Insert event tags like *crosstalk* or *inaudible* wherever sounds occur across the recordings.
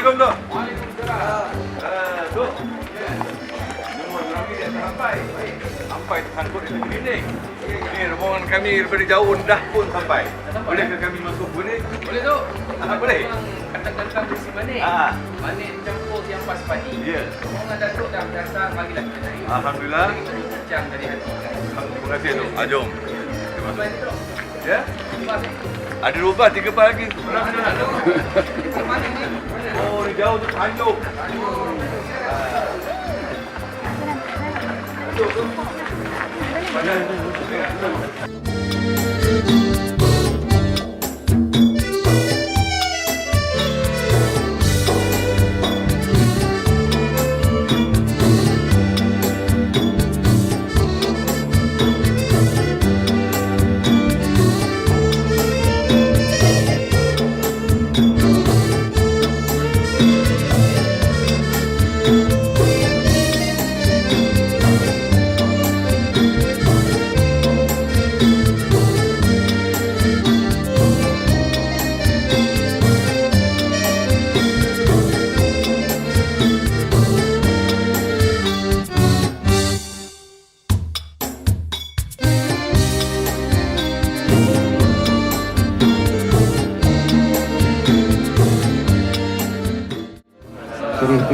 Assalamualaikum tu. Waalaikumsalam. Ah, tu. Nombor sampai. Sampai tangkut di dinding. Ini rombongan kami daripada jauh dah pun sampai. Boleh ke kami masuk pun Boleh tu. Ah, boleh. Katakan kami si Manik. Ah. Manik campur yang pas pagi. Ya. Yeah. Orang ada tu dah datang bagi lah kita Alhamdulillah. Kita dah dari hati. Terima kasih tu. Ah. Terima kasih tu. Ya? Ada dua bas, tiga bas lagi. Sebelah mana? Itu mana ni? Oh, ni jauh tu Tanjung. Sirih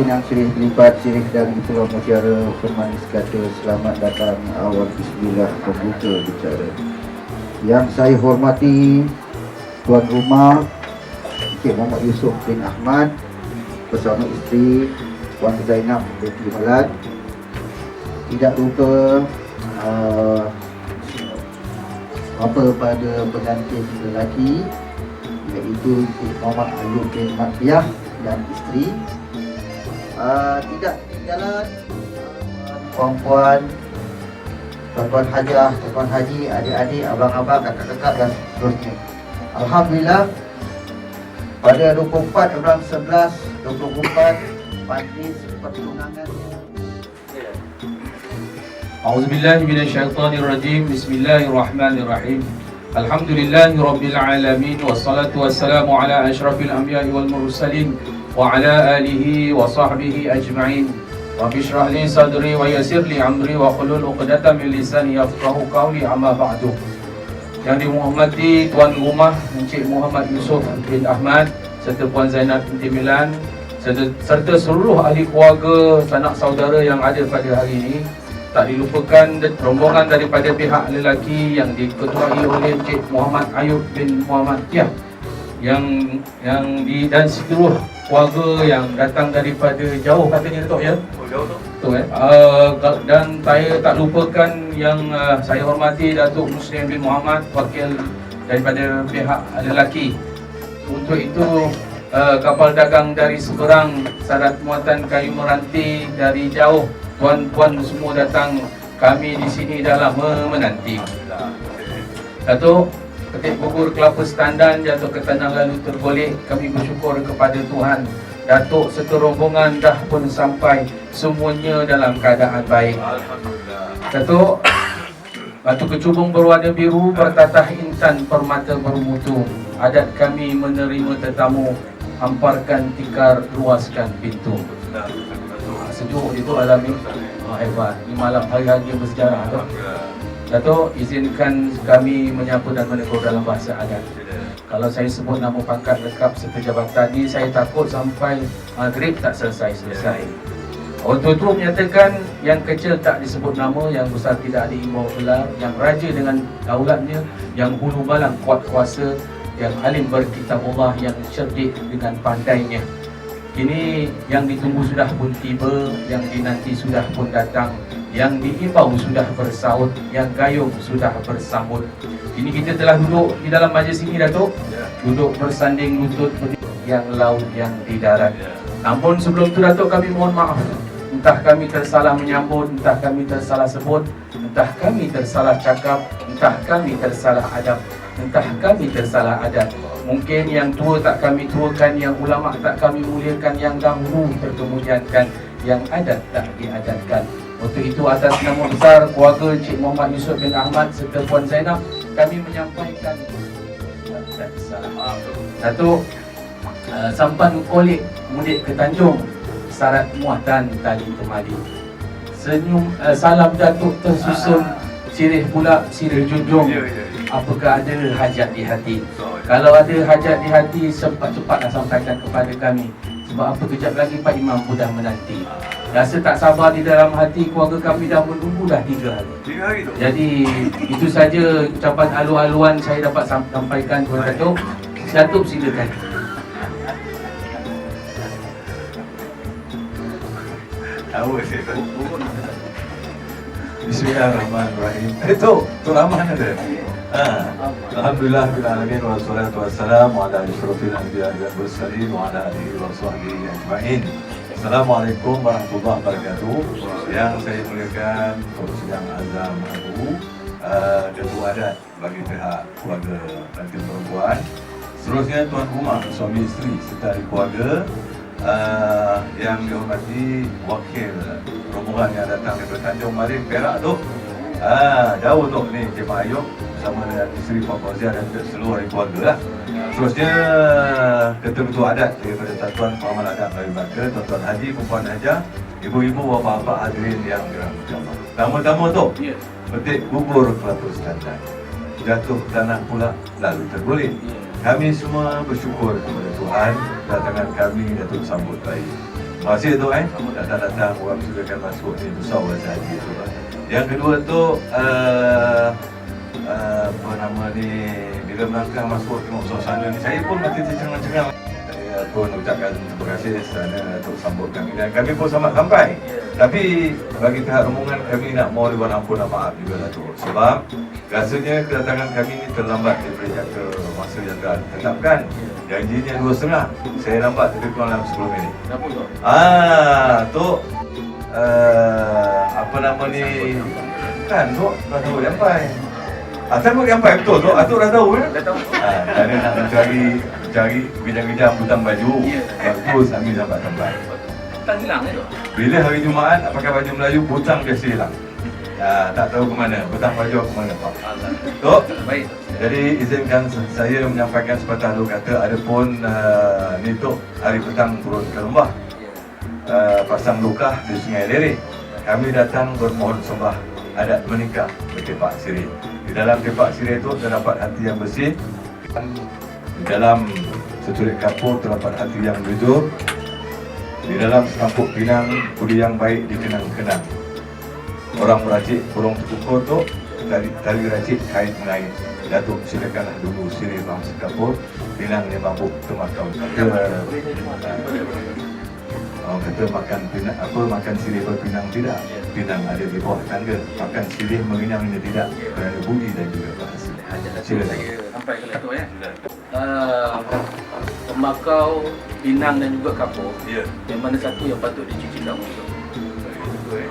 Pinang, Sirih Lipat, Sirih dan Pulau Mutiara Pemanis kata selamat datang awal bismillah pembuka bicara. Yang saya hormati Tuan Rumah Encik Muhammad Yusof bin Ahmad Bersama isteri Puan Zainab binti Melad Tidak lupa uh, Bapa pada pengantin lelaki Iaitu Encik Muhammad Ayub bin Matiyah dan isteri uh, tidak ketinggalan uh, puan-puan tuan-tuan hajah, tuan-tuan haji, adik-adik, abang-abang, kakak-kakak dan seterusnya. Alhamdulillah pada 24 bulan 11 24 majlis pertunangan أعوذ بالله من الشيطان الرجيم بسم الله الرحمن الرحيم الحمد لله رب العالمين والصلاة والسلام على أشرف الأنبياء والمرسلين وعلى آله وصحبه أجمعين رب اشرح لي صدري ويسر لي أمري واحلل عقدة من لساني يفقه قولي أما بعد yang dimuhormati Tuan Rumah Encik Muhammad Yusof bin Ahmad serta Puan Zainab binti Milan serta, serta seluruh ahli keluarga sanak saudara yang ada pada hari ini tak dilupakan de- rombongan daripada pihak lelaki yang diketuai oleh Encik Muhammad Ayub bin Muhammad Tiah yang yang di dan seluruh keluarga yang datang daripada jauh katanya Datuk ya Oh, jauh tu. Betul eh? Uh, dan saya tak lupakan yang uh, saya hormati Datuk Muslim bin Muhammad wakil daripada pihak lelaki. Untuk itu uh, kapal dagang dari seberang syarat muatan kayu meranti dari jauh tuan-tuan semua datang kami di sini dah lama menanti. Datuk Ketik gugur kelapa standan jatuh ke tanah lalu tergolek Kami bersyukur kepada Tuhan. Datuk serta rombongan dah pun sampai Semuanya dalam keadaan baik. Datuk Batu kecubung berwarna biru bertatah intan permata bermutu. Adat kami menerima tetamu Hamparkan tikar, luaskan pintu. Sejuk itu alami oh, Hebat, ini malam hari-hari bersejarah Datuk, izinkan kami menyapa dan menegur dalam bahasa adat. Kalau saya sebut nama pangkat lekap serta jabatan ni, saya takut sampai maghrib tak selesai-selesai. Untuk itu menyatakan yang kecil tak disebut nama, yang besar tidak ada imbau gelar, yang raja dengan daulatnya, yang hulu balang kuat kuasa, yang alim berkitab Allah, yang cerdik dengan pandainya. Kini yang ditunggu sudah pun tiba, yang dinanti sudah pun datang, yang diimbau sudah bersaut, yang gayung sudah bersambut. Kini kita telah duduk di dalam majlis ini Datuk, Ya. duduk bersanding lutut yang laut yang di darat. Ya. Namun sebelum itu Datuk kami mohon maaf Entah kami tersalah menyambut, entah kami tersalah sebut Entah kami tersalah cakap, entah kami tersalah adab Entah kami tersalah adat Mungkin yang tua tak kami tuakan, yang ulama tak kami muliakan Yang dahulu terkemudiankan, yang adat tak diadatkan Untuk itu atas nama besar keluarga Encik Muhammad Yusof bin Ahmad serta Puan Zainab Kami menyampaikan Datuk uh, sampan kolik mudik ke Tanjung syarat muatan tali temali senyum uh, salam datuk tersusun sirih pula sirih junjung. Ya, ya, ya. Apakah ada hajat di hati? Kalau ada hajat di hati cepat-cepatlah sampaikan kepada kami. Sebab apa kejap lagi Pak Imam pun dah menanti. Rasa tak sabar di dalam hati keluarga kami dah menunggu dah tiga hari. tiga hari tu. Jadi itu saja ucapan alu-aluan saya dapat sam- sampaikan kepada Datuk. Datuk silakan. Tahu *laughs* saya tu. Bismillahirrahmanirrahim. Itu, tu Rahman ada. Ha. Alhamdulillah bil alamin wassalatu wassalamu ala asyrafil anbiya wal mursalin wa ala alihi wa sahbihi ajmain. Assalamualaikum warahmatullahi wabarakatuh. Yang saya muliakan Tuan Sidang Azam Abu, uh, Datuk Adat bagi pihak keluarga pengantin perempuan. Seterusnya Tuan Rumah, suami isteri serta keluarga uh, yang dihormati wakil rombongan yang datang daripada Tanjung Marin Perak tu. Ah, jauh tu ni Jemaah Ayub bersama dengan isteri Puan Fauzia dan seluruh keluarga lah. Seterusnya ketua-ketua adat daripada Satuan Pengamal Adat Melayu Melaka, Tuan-Tuan Haji, Puan Haja, Ibu-ibu, bapa-bapa hadirin yang dirahmati Pertama-tama tu, Ya. petik bubur kelapa standar. Jatuh tanah pula lalu terguling. Kami semua bersyukur kepada Tuhan Datangan kami Datuk sambut baik Terima kasih tu eh Datang-datang orang sudahkan masuk ni Besar rasa hati tu. Yang kedua tu uh, uh, Apa nama ni Bila melangkah masuk tengok suasana ni Saya pun mati tercengang-cengang Saya pun ucapkan terima kasih Kerana Datuk sambut kami Dan kami pun selamat sampai Tapi bagi pihak rombongan kami nak mohon ribuan ampun dan maaf juga Datuk Sebab rasanya kedatangan kami ni terlambat daripada jangka masa yang telah ditetapkan Janjinya dua setengah Saya lambat lebih kurang dalam 10 minit Kenapa tu? Ah, tu uh, apa nama ni? Kan tu dah tahu sampai. Ah, tahu sampai betul tu. Ah, tu dah tahu ya. Dah tahu? Ah, kerana nak mencari cari kejam-kejam butang baju. Ya. Bagus kami dapat sampai. Tak hilang tu? Bila hari Jumaat nak pakai baju Melayu, butang biasa hilang. Ah, tak tahu ke mana, butang baju ke mana Pak. Tu, Baik. jadi izinkan saya menyampaikan sepatah dua kata adapun uh, ni tu hari petang turun ke lembah uh, pasang lukah di Sungai Lereh. Kami datang bermohon sembah adat menikah di Tepak Sirih. Di dalam Tepak Sirih itu terdapat hati yang bersih. Di dalam seculik kapur terdapat hati yang jujur. Di dalam sekampuk pinang budi yang baik dikenang-kenang. Orang meracik burung terkukur tu tali, tali racik kain mengait. Datuk silakanlah dulu sirih bang sekapur pinang lima buk temakau. Kata Orang kata makan pinang apa makan sirih berpinang tidak. Pinang ada di bawah tangga. Makan sirih mengenyang ini tidak. Kerana budi dan juga bahasa. Silakan. Saya sampai ke Datuk ya. Uh, Tembakau, Pinang dan juga kapur. Ya. Yang mana satu yang patut dicuci tu? Eh.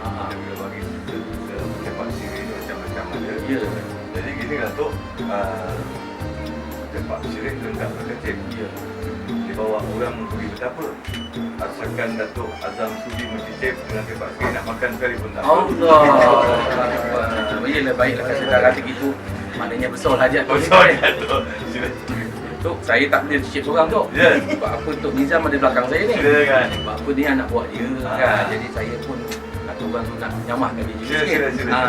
Macam-macam ada. Ya. Jadi gini Datuk, uh, tempat sirih lengkap berkecil. Ya. Di bawah orang pergi betapa. Asalkan Datuk Azam Sudi mencicip dengan tempat sirih nak makan sekali pun tak. Allah. Baiklah, baiklah kalau saya dah rasa gitu. Maknanya besar hajat sorry Datuk. Sila. Tok, saya tak boleh cicip seorang tu. Ya. Sebab apa Tok Nizam ada belakang saya ni. Silakan. Sebab apa dia anak buat dia Ah. kan. Jadi saya pun kata orang tu nak nyamahkan dia juga Sila, sikit. sila.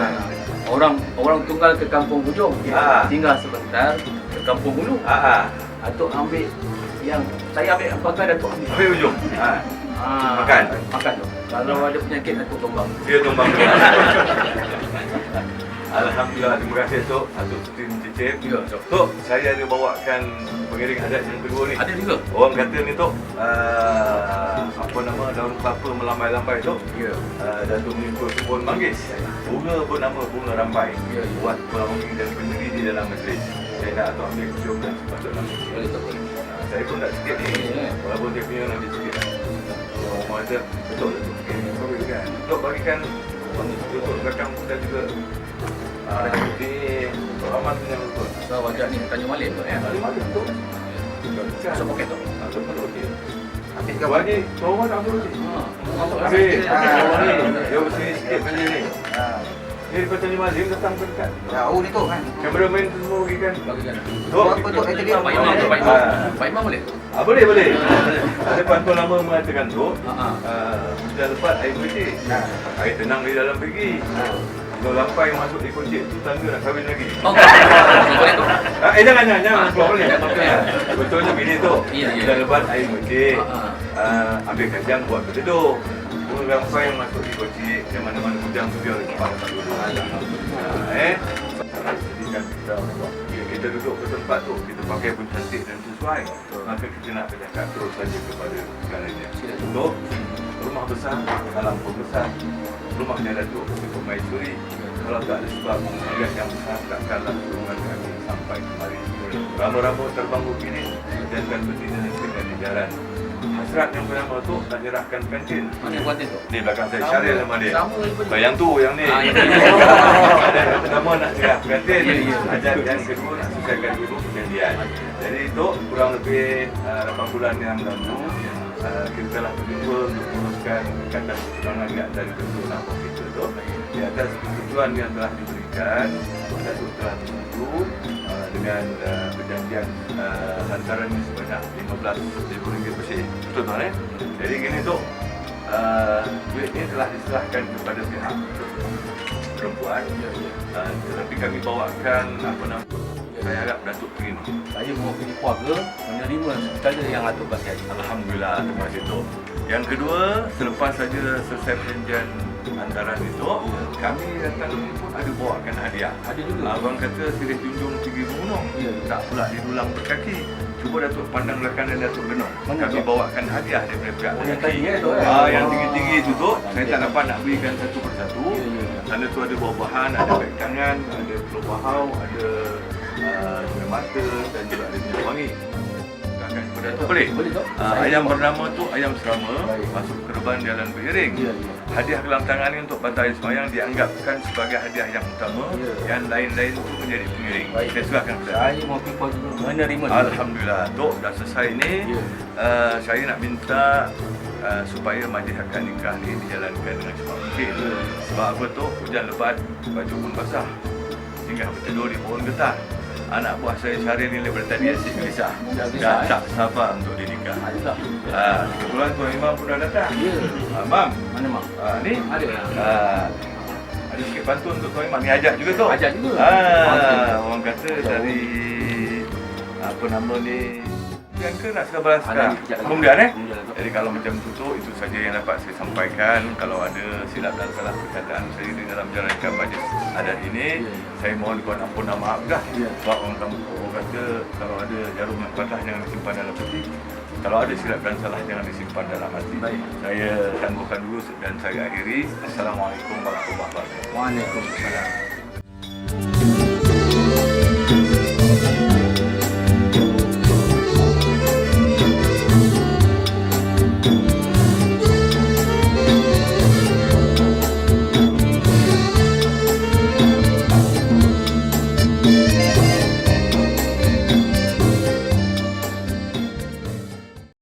Orang orang tunggal ke kampung hujung. Ah. Tinggal sebentar ke kampung hulu. Ah. Atuk ambil yang saya ambil apakah Datuk ambil? Habis ujung. Ah. Ah, Makan. Makan tu. Kalau ada penyakit Datuk tumbang. Dia tumbang. *laughs* Alhamdulillah, terima kasih Tok. Satu Siti mencicip. Ya, Tok. Tok, saya ada bawakan pengiring adat yang kedua ni. Ada juga. Orang kata ni Tok, uh, apa nama daun kelapa melambai-lambai Tok. Ya. Uh, Datuk menimbul kebun manggis. Bunga pun nama bunga rambai. Ya, ya. Buat pelangi dan pendiri di dalam majlis. Saya nak Atuk ambil cium dan sepatut nama. Boleh tak boleh. Saya pun tak sikit ni. Walaupun dia punya sikit. Orang rumah kata, betul Datuk. Okay, bagus kan. Tok bagikan tutup belakang dan juga Ah, di Rahman punya betul. So wajah ni Tanjung Malim tu ya. Ada mana tu? Masuk poket tu. Masuk pada okey. Ambil gambar ni, bawah tak ambil. Ha. Lah. Okey, Ah. okey, bawah ni. Dia mesti sikit macam ni. Ni daripada Tanjung Mazim datang ke dekat. Jauh ni tu kan. Kameraman tu semua pergi kan. Bagikan. Tok, Apa tu? Eh, tadi Pak Imam tu, Pak Imam. Pak Imam boleh? Ah, boleh, boleh. Ada pantun lama mengatakan tu, Ha, ah, sudah lepas air putih. Air tenang di dalam pergi. Kalau lampai masuk di kunci tu tanda nak kahwin lagi. Oh, boleh tu. Ah, eh jangan jangan jangan Ah, keluar boleh. Betulnya begini tu. Iya, iya. Sudah lepas air putih. Ah, ah. Ah, ambil kajang buat berteduh. Lampai yang masuk di kunci yang mana-mana kujang tu biar cepat dapat duduk. Ah, eh. Kan kita bila kita duduk ke tempat tu kita pakai pun cantik dan sesuai. Maka kita nak bercakap terus saja kepada segalanya. Untuk rumah besar, dalam pun besar. Rumah dia datuk Sri Permaisuri. Kalau tak ada sebab tugas yang besar takkanlah hubungan kami sampai kemari. Rama-rama terbang begini dan kan betina dengan jalan. Hasrat yang pertama tu nak nyerahkan pensil. Mana buat tu? Ni belakang saya Syaril nama dia. Sama yang tu, yang ni. Ah, yang ni. Dan *laughs* yang pertama nak nyerah pensil. Ya, ya. Dan yang kedua nak selesaikan dulu perjanjian. Jadi itu kurang lebih uh, 8 bulan yang lalu uh, kita telah berjumpa untuk menguruskan perjuangan di antara kedua nama kita tu. Di atas persetujuan yang telah diberikan, Datuk telah menunggu uh, dengan uh, perjanjian uh, hantaran sebanyak RM15,000 bersih. Betul tuan eh? Jadi gini tu, uh, duit ini telah diserahkan kepada pihak perempuan. Uh, tetapi kami bawakan apa nama saya harap Datuk terima. Saya mewakili keluarga menerima segala yang Datuk bagi. Alhamdulillah terima kasih tu. Yang kedua, selepas saja selesai perjanjian antaran itu, kami datang pun ada bawakan hadiah. Ada juga. Abang kata sirih junjung tinggi gunung. Ya. Tak pula didulang berkaki. Cuba Datuk pandang belakang dan Datuk Genong. Mana Kami bawakan hadiah daripada pihak Oh, yang tinggi tu, eh? Ah, yang tinggi-tinggi itu tu, saya tak dapat nak berikan satu persatu. Ya, ya. Sana tu ada buah-buahan, ada beg tangan, ada telur bahau, ada uh, mata dan juga ada minyak wangi. Akan boleh? Boleh tu. Ah, ayam bernama tu ayam serama Baik. masuk ke reban jalan beriring. Ya, ya. Hadiah gelang tangan ini untuk Bantai Semayang dianggapkan sebagai hadiah yang utama. Ya. Yang lain-lain itu menjadi pengiring. Baik. Saya serahkan kepada Saya mewakili keluarga menerima. Alhamdulillah, Dok dah selesai ni. Ya. Uh, saya nak minta uh, supaya majlis akad nikah ni dijalankan dengan cepat mungkin. Sebab apa tu? Hujan lebat, baju pun basah. Tinggal berteduh di pohon getah. Anak buah saya Syaril ni daripada tadi asyik kisah. Dah kisah, eh? tak sabar untuk dinikah. Ada tak? Ah, kebetulan Tuan Imam pun dah datang. Ya. Ah, Mam, Mana mak? ah, ni Ada. ah, ada sikit pantun untuk Tuan Imam. Ni ajak juga tu. Ajak juga. Ah, orang kata dari apa nama ni yang ke nak sekarang. kejap lagi. Kemudian eh. Jadi kalau macam tu tu itu saja yang dapat saya sampaikan. Kalau ada silap dan salah perkataan saya di dalam jalankan majlis adat ini, Ya, ya. saya mohon kuat ampun dan maaf dah. Ya. Sebab orang kamu orang kata kalau ada jarum yang patah jangan disimpan dalam peti. Kalau ada silap dan salah jangan disimpan dalam hati. Baik. Saya tangguhkan dulu dan saya akhiri. Assalamualaikum warahmatullahi wabarakatuh. Waalaikumsalam.